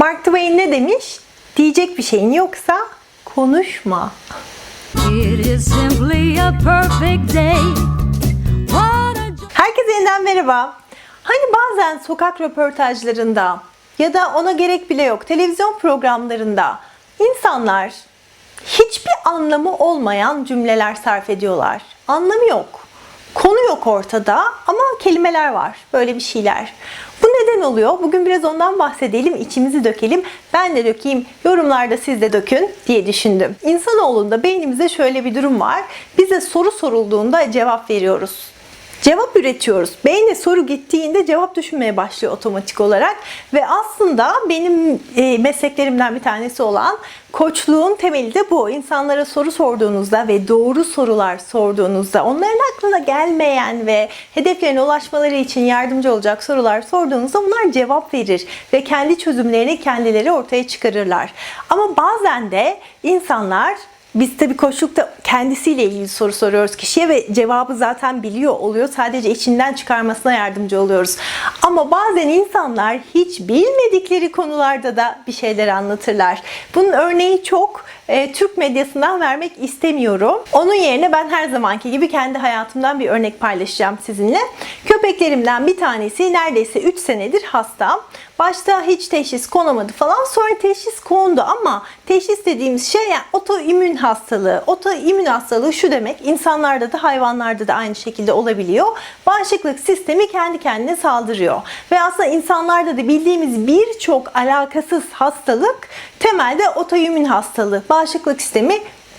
Mark Twain ne demiş? Diyecek bir şeyin yoksa konuşma. It is simply a perfect day. What a joy. Herkese yeniden merhaba. Hani bazen sokak röportajlarında ya da ona gerek bile yok televizyon programlarında insanlar hiçbir anlamı olmayan cümleler sarf ediyorlar. Anlamı yok. Konu yok ortada ama kelimeler var. Böyle bir şeyler. Bu neden oluyor? Bugün biraz ondan bahsedelim, içimizi dökelim. Ben de dökeyim, yorumlarda siz de dökün diye düşündüm. İnsanoğlunda beynimizde şöyle bir durum var. Bize soru sorulduğunda cevap veriyoruz. Cevap üretiyoruz. Beyne soru gittiğinde cevap düşünmeye başlıyor otomatik olarak. Ve aslında benim e, mesleklerimden bir tanesi olan koçluğun temeli de bu. İnsanlara soru sorduğunuzda ve doğru sorular sorduğunuzda, onların aklına gelmeyen ve hedeflerine ulaşmaları için yardımcı olacak sorular sorduğunuzda onlar cevap verir ve kendi çözümlerini kendileri ortaya çıkarırlar. Ama bazen de insanlar biz tabii koçlukta kendisiyle ilgili soru soruyoruz kişiye ve cevabı zaten biliyor oluyor. Sadece içinden çıkarmasına yardımcı oluyoruz. Ama bazen insanlar hiç bilmedikleri konularda da bir şeyler anlatırlar. Bunun örneği çok. Ee, Türk medyasından vermek istemiyorum. Onun yerine ben her zamanki gibi kendi hayatımdan bir örnek paylaşacağım sizinle. Köpeklerimden bir tanesi neredeyse 3 senedir hasta. Başta hiç teşhis konamadı falan. Sonra teşhis kondu ama teşhis dediğimiz şey yani otoimmün hastalığı. Otoimmün hastalığı şu demek insanlarda da hayvanlarda da aynı şekilde olabiliyor. Bağışıklık sistemi kendi kendine saldırıyor. Ve aslında insanlarda da bildiğimiz birçok alakasız hastalık temelde otoimmün hastalığı. Bağışıklık sistemi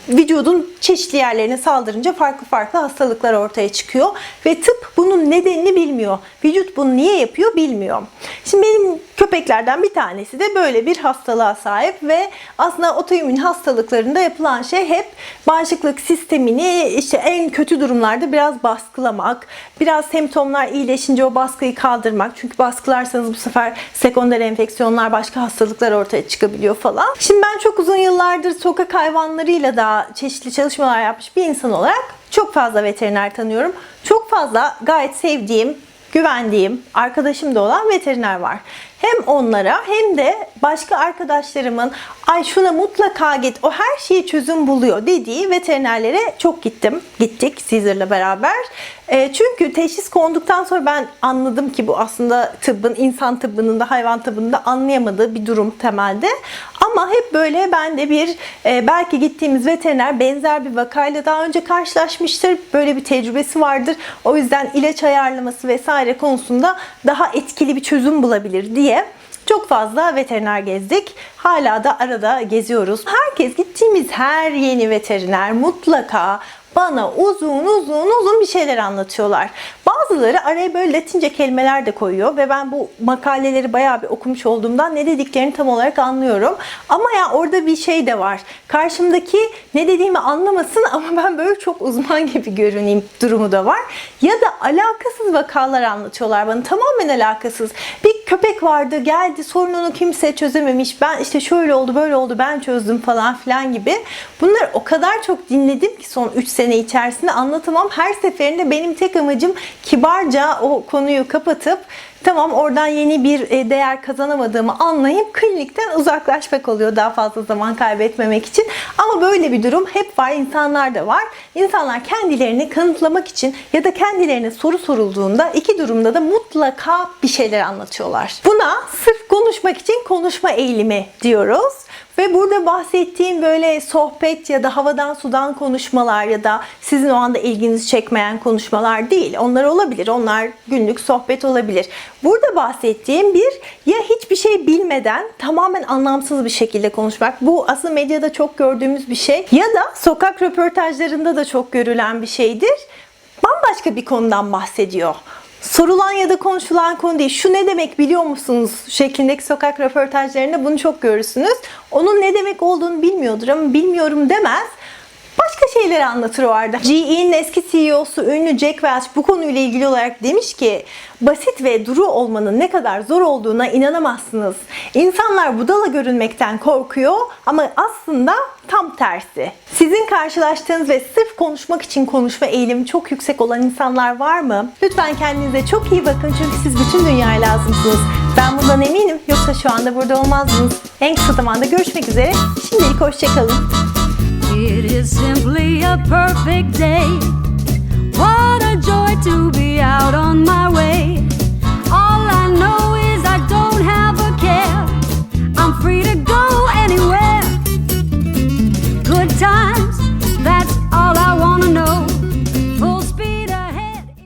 vücudun çeşitli yerlerine saldırınca farklı farklı hastalıklar ortaya çıkıyor ve tıp bunun nedenini bilmiyor. Vücut bunu niye yapıyor bilmiyor. Şimdi benim köpeklerden bir tanesi de böyle bir hastalığa sahip ve aslında otoimmün hastalıklarında yapılan şey hep bağışıklık sistemini işte en kötü durumlarda biraz baskılamak, biraz semptomlar iyileşince o baskıyı kaldırmak. Çünkü baskılarsanız bu sefer sekonder enfeksiyonlar, başka hastalıklar ortaya çıkabiliyor falan. Şimdi ben çok uzun yıllardır sokak hayvanlarıyla da çeşitli çalışmalar yapmış bir insan olarak çok fazla veteriner tanıyorum. Çok fazla gayet sevdiğim, güvendiğim, arkadaşım da olan veteriner var. Hem onlara hem de başka arkadaşlarımın ay şuna mutlaka git o her şeye çözüm buluyor dediği veterinerlere çok gittim. Gittik Caesar'la beraber. E, çünkü teşhis konduktan sonra ben anladım ki bu aslında tıbbın, insan tıbbının da hayvan tıbbının da anlayamadığı bir durum temelde. Ama hep böyle ben de bir e, belki gittiğimiz veteriner benzer bir vakayla daha önce karşılaşmıştır. Böyle bir tecrübesi vardır. O yüzden ilaç ayarlaması vesaire konusunda daha etkili bir çözüm bulabilir diye çok fazla veteriner gezdik. Hala da arada geziyoruz. Herkes gittiğimiz her yeni veteriner mutlaka bana uzun uzun uzun bir şeyler anlatıyorlar. Bazıları araya böyle latince kelimeler de koyuyor ve ben bu makaleleri bayağı bir okumuş olduğumdan ne dediklerini tam olarak anlıyorum. Ama ya orada bir şey de var. Karşımdaki ne dediğimi anlamasın ama ben böyle çok uzman gibi görüneyim durumu da var. Ya da alakasız vakalar anlatıyorlar bana. Tamamen alakasız. Bir köpek vardı geldi sorununu kimse çözememiş. Ben işte şöyle oldu böyle oldu ben çözdüm falan filan gibi. Bunları o kadar çok dinledim ki son 3 sene içerisinde anlatamam. Her seferinde benim tek amacım kibarca o konuyu kapatıp tamam oradan yeni bir e, değer kazanamadığımı anlayıp klinikten uzaklaşmak oluyor daha fazla zaman kaybetmemek için. Ama böyle bir durum hep var, insanlar da var. İnsanlar kendilerini kanıtlamak için ya da kendilerine soru sorulduğunda iki durumda da mutlaka bir şeyler anlatıyorlar. Buna sırf konuşmak için konuşma eğilimi diyoruz. Ve burada bahsettiğim böyle sohbet ya da havadan sudan konuşmalar ya da sizin o anda ilginizi çekmeyen konuşmalar değil. Onlar olabilir. Onlar günlük sohbet olabilir. Burada bahsettiğim bir ya hiçbir şey bilmeden tamamen anlamsız bir şekilde konuşmak. Bu aslında medyada çok gördüğümüz bir şey. Ya da sokak röportajlarında da çok görülen bir şeydir. Bambaşka bir konudan bahsediyor sorulan ya da konuşulan konu değil. Şu ne demek biliyor musunuz şeklindeki sokak röportajlarında bunu çok görürsünüz. Onun ne demek olduğunu bilmiyordur ama bilmiyorum demez. Şeyleri anlatır o arada. GE'nin eski CEO'su ünlü Jack Welch bu konuyla ilgili olarak demiş ki basit ve duru olmanın ne kadar zor olduğuna inanamazsınız. İnsanlar budala görünmekten korkuyor ama aslında tam tersi. Sizin karşılaştığınız ve sırf konuşmak için konuşma eğilimi çok yüksek olan insanlar var mı? Lütfen kendinize çok iyi bakın çünkü siz bütün dünyaya lazımsınız. Ben bundan eminim yoksa şu anda burada olmazdınız. En kısa zamanda görüşmek üzere. Şimdilik hoşçakalın. It is simply a perfect day. What a joy to be out on my way.